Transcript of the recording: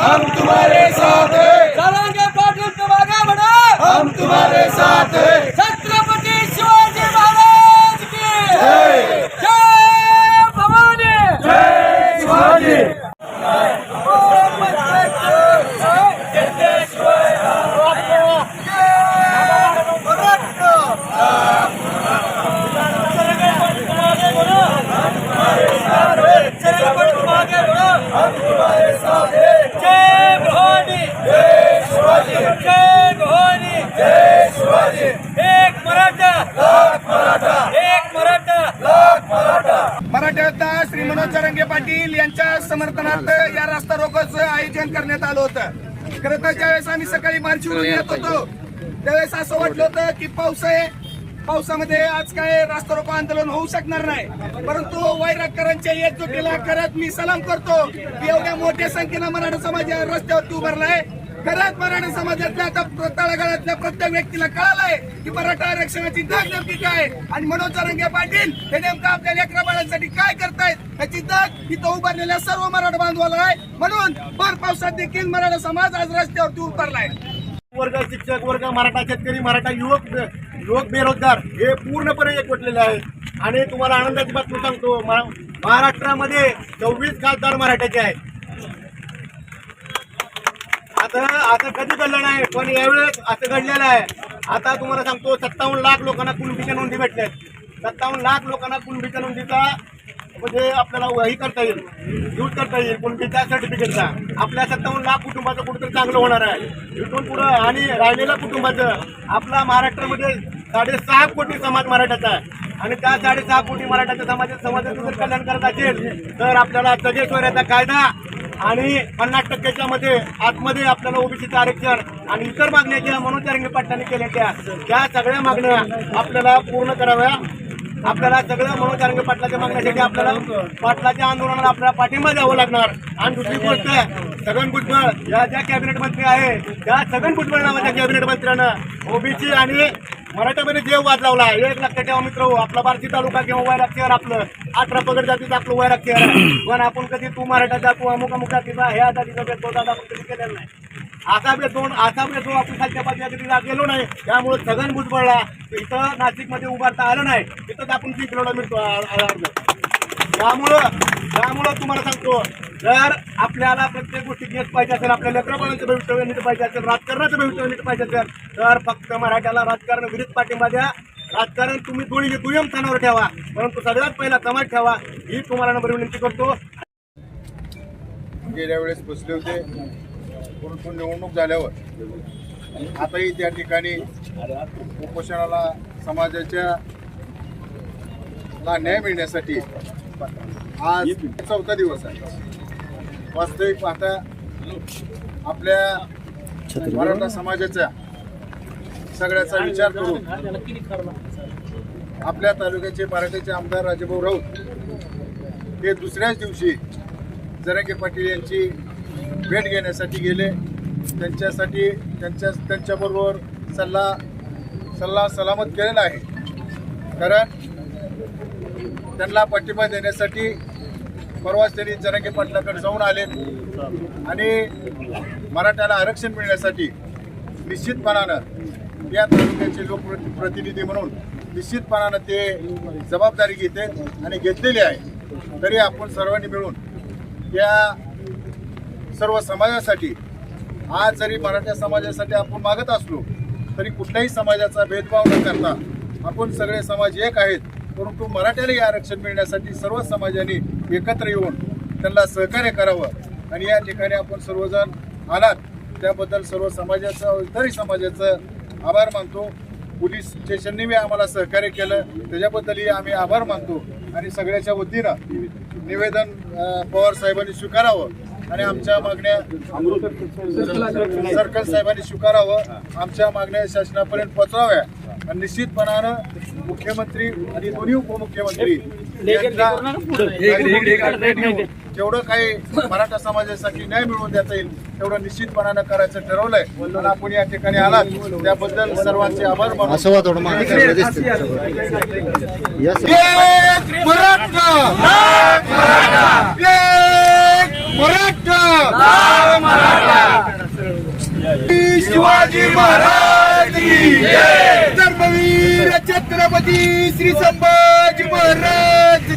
हम तुम्हारे साथ हैं। जरांगे पाटील तुम्हारा बड़ा हम तुम्हारे साथ हैं छत्रपती शिवाजी महाराज की जय जय भवानी जय शिवाजी जय भवानी जय शिवाजी जय भवानी जय शिवाजी एक मराठा लाख मराठा एक मराठा लाख मराठा योद्धा श्री मनोज जरंगे पाटील यांच्या समर्थनार्थ या रास्ता रोकोचं आयोजन करण्यात आलं होतं. खरं तर ज्यावेळेस आम्ही सकाळी मार्चवरून येत होतो त्यावेळेस असं वाटलं होतं की पाऊस आहे. पावसामध्ये आज काय रास्ता रोको आंदोलन होऊ शकणार नाही. परंतु वैरागकरांच्या एकजुटीला खरंच मी सलाम करतो. की एवढ्या मोठ्या संख्येनं मराठा समाज रस्त्यावरती उभारलाय. खरंच मराठा समाजातल्या आता तळागाळातल्या प्रत्येक व्यक्तीला कळालंय की मराठा आरक्षणाची दाग नक्की काय आणि मनोज तरंगे पाटील हे नेमकं आपल्या लेकरा बाळांसाठी काय करतायत याची दाग इथं उभारलेल्या सर्व मराठा बांधवाला आहे. म्हणून भर पावसात देखील मराठा समाज आज रस्त्यावरती उतरलाय. वर्ग शिक्षक वर्ग मराठा शेतकरी मराठा युवक युवक बेरोजगार हे पूर्णपणे एकवटलेले आहेत. आणि तुम्हाला आनंदाची बातमी सांगतो महा- महाराष्ट्रामध्ये चोवीस खासदार मराठ्याचे आहेत. आता असं कधी घडलं नाही पण यावेळेस असं घडलेलं आहे. आता तुम्हाला सांगतो सत्तावन्न लाख लोकांना कुणबीच्या नोंदी भेटल्यात. सत्तावन्न लाख लोकांना कुणबीच्या नोंदीचा म्हणजे आपल्याला वही करता येईल यूज करता येईल कुणबीच्या सर्टिफिकेटचा आपल्या सत्तावन्न लाख कुटुंबाचं कुठंतरी चांगलं होणार आहे. इथून पुढं आणि राहिलेल्या कुटुंबाचं आपला महाराष्ट्रामध्ये साडेसहा कोटी समाज मराठ्याचा आहे. आणि त्या साडेसहा कोटी मराठ्याच्या समाजात समाजाचं जर कल्याण करत असेल तर आपल्याला सगळेश्वराचा कायदा आणि पन्नास टक्क्याच्या मध्ये आतमध्ये आपल्याला ओबीसीचं आरक्षण आणि इतर मागण्या ज्या मनोज तरंगे पाटलांनी केल्या त्या त्या सगळ्या मागण्या आपल्याला पूर्ण कराव्या. आपल्याला सगळं मनोज तरंगे पाटलाच्या मागण्यासाठी आपल्याला पाटलाच्या आंदोलनाला आपल्याला पाठिंबा द्यावा लागणार. आणि दुसरी गोष्ट छगन भुजबळ या ज्या कॅबिनेट मंत्री आहे त्या छगन भुजबळ नावाच्या कॅबिनेट मंत्र्यानं ओबीसी आणि मराठ्यामध्ये देव वाद लावला एक लक्षात ठेवा मित्र हो, आपला बार्शी तालुका किंवा वैराग शहर आपलं. अठरा पगड जातीचं आपलं वैराग शहर पण आपण कधी तू मराठा जातो अमुक अमुक जातीचा ह्या जातीचा भेदभाव दादा आपण कधी केलेला नाही. असा भेदभाव असा भेदभाव आपण खालच्या बाजूला कधी गेलो नाही. त्यामुळे सगळं भुजबळला इथं नाशिकमध्ये उभारता आलं नाही. तिथंच आपण तीन किलोला मिळतो त्यामुळं त्यामुळं तुम्हाला सांगतो जर आपल्याला प्रत्येक गोष्टी घेत पाहिजे असेल आपल्या लेकराबाळांचं भवितव्य नीट पाहिजे असेल राजकारणाचं भवितव्य नीट पाहिजे असेल तर फक्त मराठ्याला राजकारण विरुद्ध पाठिंबा द्या. राजकारण तुम्ही थोडी दुय्यम स्थानावर ठेवा परंतु सगळ्यात पहिला समाज ठेवा ही तुम्हाला नंबर विनंती करतो. गेल्या वेळेस बसले होते परंतु निवडणूक झाल्यावर आताही त्या ठिकाणी उपोषणाला समाजाच्या ला न्याय मिळण्यासाठी आज चौथा दिवस आहे. वास्तविक पाहता आपल्या मराठा समाजाच्या सगळ्याचा विचार करून आपल्या तालुक्याचे मराठ्याचे आमदार राजाभाऊ राऊत हे दुसऱ्याच दिवशी जरांगे पाटील यांची भेट घेण्यासाठी गेले. त्यांच्यासाठी त्यांच्या त्यांच्याबरोबर सल्ला सल्ला सलामत केलेला आहे. कारण त्यांना पाठिंबा देण्यासाठी परवाच त्यांनी जरांगे पाटलाकडे जाऊन आले. आणि मराठ्याला आरक्षण मिळण्यासाठी निश्चितपणानं या तालुक्याचे लोकप्रतिनिधी म्हणून निश्चितपणानं ते जबाबदारी घेते आणि घेतलेली आहे. तरी आपण सर्वांनी मिळून या सर्व समाजासाठी आज जरी मराठा समाजासाठी आपण मागत असलो तरी कुठल्याही समाजाचा भेदभाव न करता आपण सगळे समाज एक आहेत परंतु मराठ्यालाही आरक्षण मिळण्यासाठी सर्व समाजाने एकत्र येऊन त्यांना सहकार्य करावं. आणि या ठिकाणी आपण सर्वजण आलात त्याबद्दल सर्व समाजाचं इतरही समाजाचं आभार मानतो. पोलीस स्टेशनने बी आम्हाला सहकार्य केलं. त्याच्याबद्दलही आम्ही आभार मानतो. आणि सगळ्याच्या वतीनं निवेदन पवार साहेबांनी स्वीकारावं आणि आमच्या मागण्या सर्कल साहेबांनी स्वीकारावं. आमच्या मागण्या शासनापर्यंत पोचवाव्या आणि निश्चितपणानं मुख्यमंत्री आणि दोन्ही उपमुख्यमंत्री जेवढं काही मराठा समाजासाठी न्याय मिळवून देता येईल तेवढं निश्चितपणानं करायचं ठरवलंय. आपण या ठिकाणी आलात त्याबद्दल सर्वांचे आभार शिवाजी महाराज की जय! धर्मवीर छत्रपती श्री संभाजी महाराज